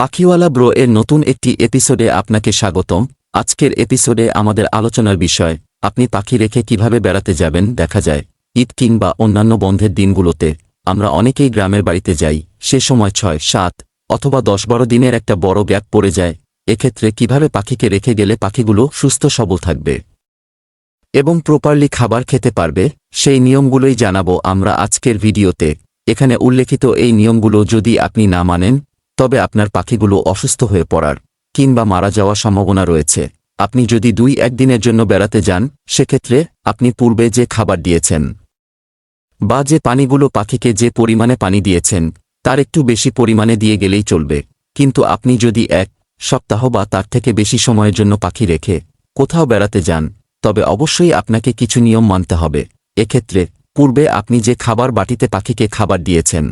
পাখিওয়ালা bro এর নতুন একটি এপিসোডে আপনাকে স্বাগতম। আজকের এপিসোডে আমাদের আলোচনার বিষয়, আপনি পাখি রেখে কীভাবে বেড়াতে যাবেন দেখা যায়। ঈদ কিংবা অন্যান্য বন্ধের দিনগুলোতে আমরা অনেকেই গ্রামের বাড়িতে যাই, সে সময় ছয়, সাত অথবা দশ বারো দিনের একটা বড় গ্যাপ পড়ে যায়। এক্ষেত্রে কীভাবে পাখিকে রেখে গেলে পাখিগুলো সুস্থ সবল থাকবে এবং প্রপারলি খাবার খেতে পারবে, সেই নিয়মগুলোই জানাব আমরা আজকের ভিডিওতে। এখানে উল্লেখিত এই নিয়মগুলো যদি আপনি না মানেন তবে আপনার পাখিগুলো অসুস্থ হয়ে পড়ার কিংবা মারা যাওয়ার সম্ভাবনা রয়েছে। আপনি যদি দুই একদিনের জন্য বেড়াতে যান, সেক্ষেত্রে আপনি পূর্বে যে খাবার দিয়েছেন বা যে পানিগুলো পাখিকে যে পরিমাণে পানি দিয়েছেন, তার একটু বেশি পরিমাণে দিয়ে গেলেই চলবে। কিন্তু আপনি যদি এক সপ্তাহ বা তার থেকে বেশি সময়ের জন্য পাখি রেখে কোথাও বেড়াতে যান, তবে অবশ্যই আপনাকে কিছু নিয়ম মানতে হবে। এক্ষেত্রে পূর্বে আপনি যে খাবার বাটিতে পাখিকে খাবার দিয়েছেন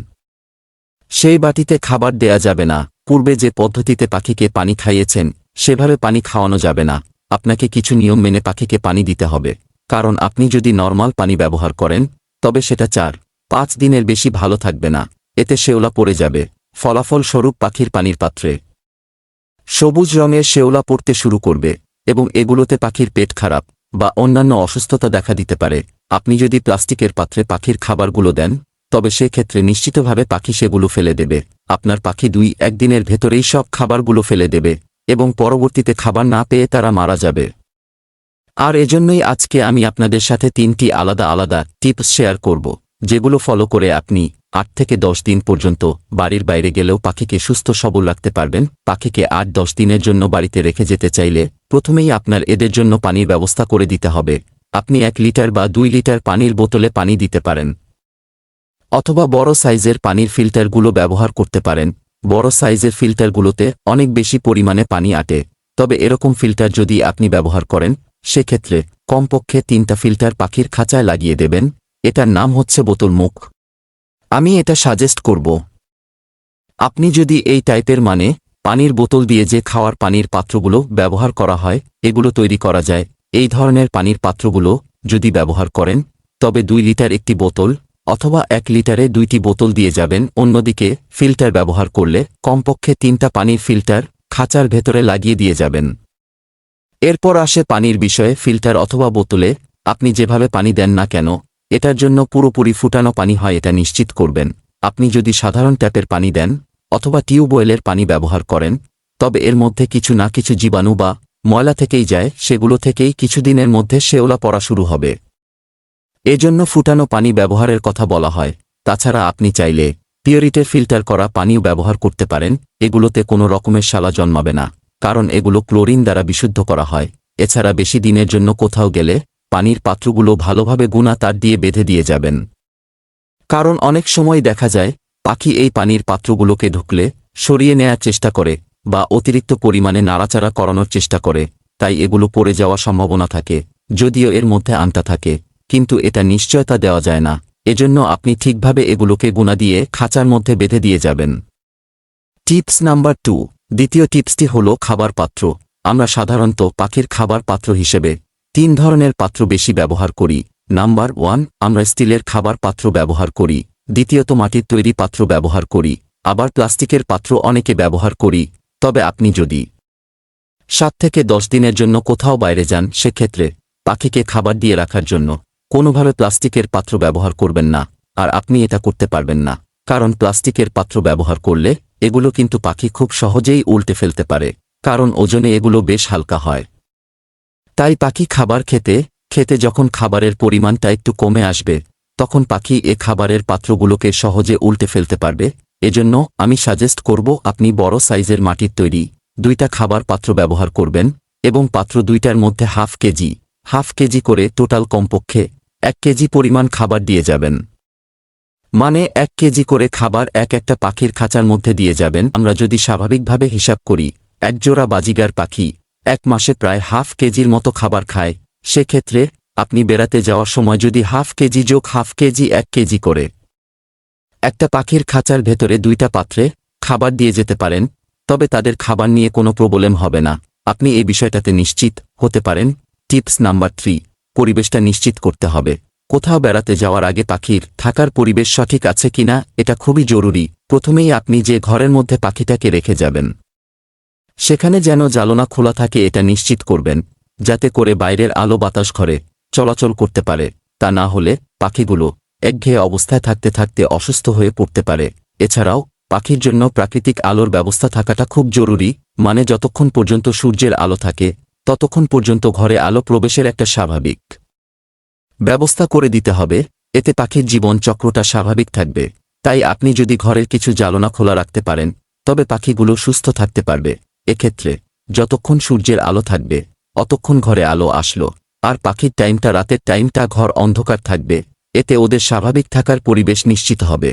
সেই বাটিতে খাবার দেয়া যাবে না। পূর্বে যে পদ্ধতিতে পাখিকে পানি খাইয়েছেন, সেভাবে পানি খাওয়ানো যাবে না। আপনাকে কিছু নিয়ম মেনে পাখিকে পানি দিতে হবে। কারণ আপনি যদি নর্মাল পানি ব্যবহার করেন, তবে সেটা চার, পাঁচ দিনের বেশি ভালো থাকবে না। এতে শেওলা পড়ে যাবে। ফলাফল স্বরূপ পাখির পানির পাত্রে। সবুজ রঙের শেওলা পড়তে শুরু করবে, এবং এগুলোতে পাখির পেট খারাপ, বা অন্যান্য অসুস্থতা দেখা দিতে পারে। আপনি যদি প্লাস্টিকের পাত্রে পাখির খাবারগুলো দেন তবে সেক্ষেত্রে নিশ্চিতভাবে পাখি সেগুলো ফেলে দেবে। আপনার পাখি দুই একদিনের ভেতরেই সব খাবারগুলো ফেলে দেবে এবং পরবর্তীতে খাবার না পেয়ে তারা মারা যাবে। আর এজন্যই আজকে আমি আপনাদের সাথে তিনটি আলাদা আলাদা টিপস শেয়ার করব, যেগুলো ফলো করে আপনি আট থেকে দশ দিন পর্যন্ত বাড়ির বাইরে গেলেও পাখিকে সুস্থ সবল রাখতে পারবেন। পাখিকে আট দশ দিনের জন্য বাড়িতে রেখে যেতে চাইলে প্রথমেই আপনার এদের জন্য পানির ব্যবস্থা করে দিতে হবে। আপনি এক লিটার বা দুই লিটার পানির বোতলে পানি দিতে পারেন। অথবা বড় সাইজের পানির ফিল্টারগুলো ব্যবহার করতে পারেন। বড় সাইজের ফিল্টারগুলোতে অনেক বেশি পরিমাণে পানি আটে। তবে এরকম ফিল্টার যদি আপনি ব্যবহার করেন, সেক্ষেত্রে কমপক্ষে তিনটা ফিল্টার পাখির খাঁচায় লাগিয়ে দেবেন। এটার নাম হচ্ছে বোতল মুখ। আমি এটা সাজেস্ট করব। আপনি যদি এই টাইপের মানে পানির বোতল দিয়ে যে খাওয়ার পানির পাত্রগুলো ব্যবহার করা হয়, এগুলো তৈরি করা যায়। এই ধরনের পানির পাত্রগুলো যদি ব্যবহার করেন, তবে দুই লিটার একটি বোতল অথবা এক লিটারে দুইটি বোতল দিয়ে যাবেন, অন্যদিকে ফিল্টার ব্যবহার করলে কমপক্ষে তিনটা পানির ফিল্টার খাঁচার ভেতরে লাগিয়ে দিয়ে যাবেন। এরপর আসে পানির বিষয়ে ফিল্টার অথবা বোতলে আপনি যেভাবে পানি দেন না কেন, এটার জন্য পুরোপুরি ফুটানো পানি হয় এটা নিশ্চিত করবেন। আপনি যদি সাধারণ ট্যাপের পানি দেন অথবা টিউবওয়েলের পানি ব্যবহার করেন, তবে এর মধ্যে কিছু না কিছু জীবাণু বা ময়লা থেকেই যায়, সেগুলো থেকেই কিছুদিনের মধ্যে শেওলা পড়া শুরু হবে। এজন্য ফুটানো পানি ব্যবহারের কথা বলা হয়। তাছাড়া আপনি চাইলে পিওরিটের ফিল্টার করা পানিও ব্যবহার করতে পারেন, এগুলোতে কোনো রকমের শালা জন্মাবে না, কারণ এগুলো ক্লোরিন দ্বারা বিশুদ্ধ করা হয়। এছাড়া বেশি দিনের জন্য কোথাও গেলে পানির পাত্রগুলো ভালোভাবে গুণা তার দিয়ে বেঁধে দিয়ে যাবেন। কারণ অনেক সময় দেখা যায়, পাখি এই পানির পাত্রগুলোকে ঢুকলে সরিয়ে নেয়ার চেষ্টা করে বা অতিরিক্ত পরিমাণে নাড়াচাড়া করানোর চেষ্টা করে, তাই এগুলো পড়ে যাওয়ার সম্ভাবনা থাকে, যদিও এর মধ্যে আনটা থাকে। কিন্তু এটা নিশ্চয়তা দেওয়া যায় না। এজন্য আপনি ঠিকভাবে এগুলোকে গুণা দিয়ে খাঁচার মধ্যে বেঁধে দিয়ে যাবেন। Tips number two. দ্বিতীয় টিপসটি হল খাবার পাত্র। আমরা সাধারণত পাখির খাবার পাত্র হিসেবে তিন ধরনের পাত্র বেশি ব্যবহার করি। নাম্বার ওয়ান, আমরা স্টিলের খাবার পাত্র ব্যবহার করি। দ্বিতীয়ত, মাটির তৈরি পাত্র ব্যবহার করি। আবার প্লাস্টিকের পাত্র অনেকে ব্যবহার করি। তবে আপনি যদি সাত থেকে দশ দিনের জন্য কোথাও বাইরে যান, সেক্ষেত্রে পাখিকে খাবার দিয়ে রাখার জন্য কোনোভাবে প্লাস্টিকের পাত্র ব্যবহার করবেন না, আর আপনি এটা করতে পারবেন না, কারণ প্লাস্টিকের পাত্র ব্যবহার করলে এগুলো কিন্তু পাখি খুব সহজেই উল্টে ফেলতে পারে, কারণ ওজনে এগুলো বেশ হালকা হয়। তাই পাখি খাবার খেতে খেতে যখন খাবারের পরিমাণটা একটু কমে আসবে, তখন পাখি এ খাবারের পাত্রগুলোকে সহজে উল্টে ফেলতে পারবে, এজন্য আমি সাজেস্ট করব আপনি বড় সাইজের মাটির তৈরি দুইটা খাবার পাত্র ব্যবহার করবেন, এবং পাত্র দুইটার মধ্যে হাফ কেজি হাফ কেজি করে টোটাল কমপক্ষে এক কেজি পরিমাণ খাবার দিয়ে যাবেন। মানে এক কেজি করে খাবার এক একটা পাখির খাঁচার মধ্যে দিয়ে যাবেন। আমরা যদি স্বাভাবিকভাবে হিসাব করি, একজোড়া বাজিগার পাখি এক মাসে প্রায় হাফ কেজির মতো খাবার খায়। সেক্ষেত্রে আপনি বেড়াতে যাওয়ার সময় যদি হাফ কেজি যোগ হাফ কেজি এক কেজি করে একটা পাখির খাঁচার ভেতরে দুইটা পাত্রে খাবার দিয়ে যেতে পারেন, তবে তাদের খাবার নিয়ে কোনো প্রবলেম হবে না। আপনি এই বিষয়টাতে নিশ্চিত হতে পারেন। Tips number three. পরিবেশটা নিশ্চিত করতে হবে। কোথাও বেড়াতে যাওয়ার আগে পাখির থাকার পরিবেশ সঠিক আছে কিনা, এটা খুবই জরুরি। প্রথমেই আপনি যে ঘরের মধ্যে পাখিটাকে রেখে যাবেন, সেখানে যেন জ্বালনা খোলা থাকে এটা নিশ্চিত করবেন, যাতে করে বাইরের আলো বাতাস ঘরে চলাচল করতে পারে। তা না হলে পাখিগুলো একঘেয়ে অবস্থায় থাকতে থাকতে অসুস্থ হয়ে পড়তে পারে। এছাড়াও, পাখির জন্য প্রাকৃতিক আলোর ব্যবস্থা থাকাটা খুব জরুরি মানে যতক্ষণ পর্যন্ত সূর্যের আলো থাকে ততক্ষণ পর্যন্ত ঘরে আলো প্রবেশের একটা স্বাভাবিক ব্যবস্থা করে দিতে হবে, এতে পাখির জীবন চক্রটা স্বাভাবিক থাকবে। তাই আপনি যদি ঘরের কিছু জ্বালনা খোলা রাখতে পারেন, তবে পাখিগুলো সুস্থ থাকতে পারবে। এক্ষেত্রে, যতক্ষণ সূর্যের আলো থাকবে, অতক্ষণ ঘরে আলো আসলো, আর পাখির টাইমটা রাতের টাইমটা ঘর অন্ধকার থাকবে, এতে ওদের স্বাভাবিক থাকার পরিবেশ নিশ্চিত হবে।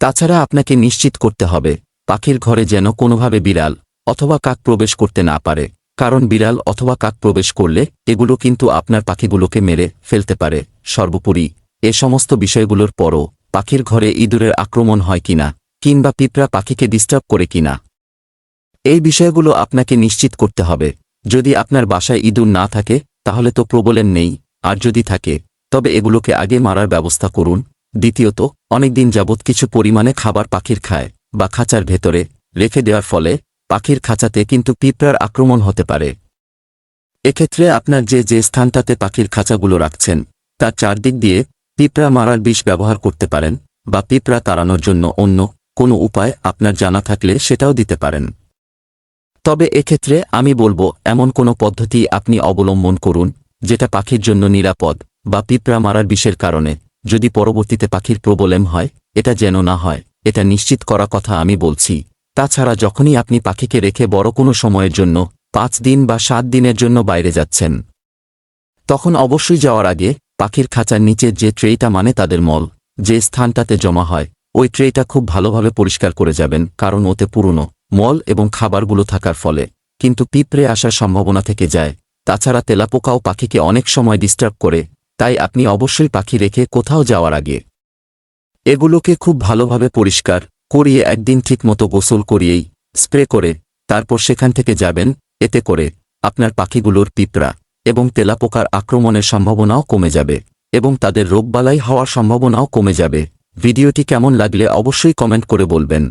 তাছাড়া আপনাকে নিশ্চিত করতে হবে, পাখির ঘরে যেন কোনোভাবে বিড়াল অথবা কাক প্রবেশ করতে না পারে। কারণ বিড়াল অথবা কাক প্রবেশ করলে এগুলো কিন্তু আপনার পাখিগুলোকে মেরে ফেলতে পারে। সর্বোপরি, এ সমস্ত বিষয়গুলোর পরও পাখির ঘরে ইঁদুরের আক্রমণ হয় কিনা কিংবা পিঁপড়া পাখিকে ডিস্টার্ব করে কিনা, এই বিষয়গুলো আপনাকে নিশ্চিত করতে হবে। যদি আপনার বাসায় ইঁদুর না থাকে, তাহলে তো প্রবলেম নেই, আর যদি থাকে, তবে এগুলোকে আগে মারার ব্যবস্থা করুন। দ্বিতীয়ত, অনেকদিন যাবৎ কিছু পরিমাণে খাবার পাখির খায় বা খাঁচার ভেতরে রেখে দেওয়ার ফলে পাখির খাঁচাতে কিন্তু পিঁপড়ার আক্রমণ হতে পারে। এক্ষেত্রে আপনার যে যে স্থানটাতে পাখির খাঁচাগুলো রাখছেন, তার চারদিক দিয়ে পিঁপড়া মারার বিষ ব্যবহার করতে পারেন বা পিঁপড়া তাড়ানোর জন্য অন্য কোনো উপায় আপনার জানা থাকলে সেটাও দিতে পারেন। তবে এক্ষেত্রে আমি বলব, এমন কোনো পদ্ধতি আপনি অবলম্বন করুন, যেটা পাখির জন্য নিরাপদ বা পিঁপড়া মারার বিষের কারণে। যদি পরবর্তীতে পাখির প্রবলেম হয়, এটা যেন না হয়, এটা নিশ্চিত করা কথা আমি বলছি। তাছাড়া যখনই আপনি পাখিকে রেখে বড় কোনো সময়ের জন্য পাঁচ দিন বা সাত দিনের জন্য বাইরে যাচ্ছেন, তখন অবশ্যই যাওয়ার আগে পাখির খাঁচার নিচে যে ট্রেটা মানে তাদের মল, যে স্থানটাতে জমা হয়, ওই ট্রেটা খুব ভালোভাবে পরিষ্কার করে যাবেন কারণ ওতে পুরনো মল এবং খাবারগুলো থাকার ফলে। কিন্তু পিঁপড়ে আসার সম্ভাবনা থেকে যায়। তাছাড়া তেলাপোকাও পাখিকে অনেক সময় ডিস্টার্ব করে, তাই আপনি অবশ্যই পাখি রেখে কোথাও যাওয়ার আগে এগুলোকে খুব ভালোভাবে পরিষ্কার করিয়ে একদিন ঠিকমতো গোসল করিয়েই স্প্রে করে তারপর সেখান থেকে যাবেন, এতে করে আপনার পাখিগুলোর পিঁপড়া এবং তেলাপোকার আক্রমণের সম্ভাবনাও কমে যাবে এবং তাদের রোগবালাই হওয়ার সম্ভাবনাও কমে যাবে। ভিডিওটি কেমন লাগলে অবশ্যই কমেন্ট করে বলবেন।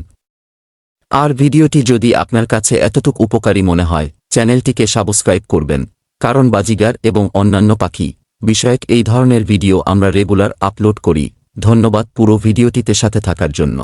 আর ভিডিওটি যদি আপনার কাছে এতটুক উপকারী মনে হয়, চ্যানেলটিকে সাবস্ক্রাইব করবেন। কারণ বাজিগার এবং অন্যান্য পাখি বিষয়ক এই ধরনের ভিডিও আমরা রেগুলার আপলোড করি। ধন্যবাদ পুরো ভিডিওটিতে সাথে থাকার জন্য।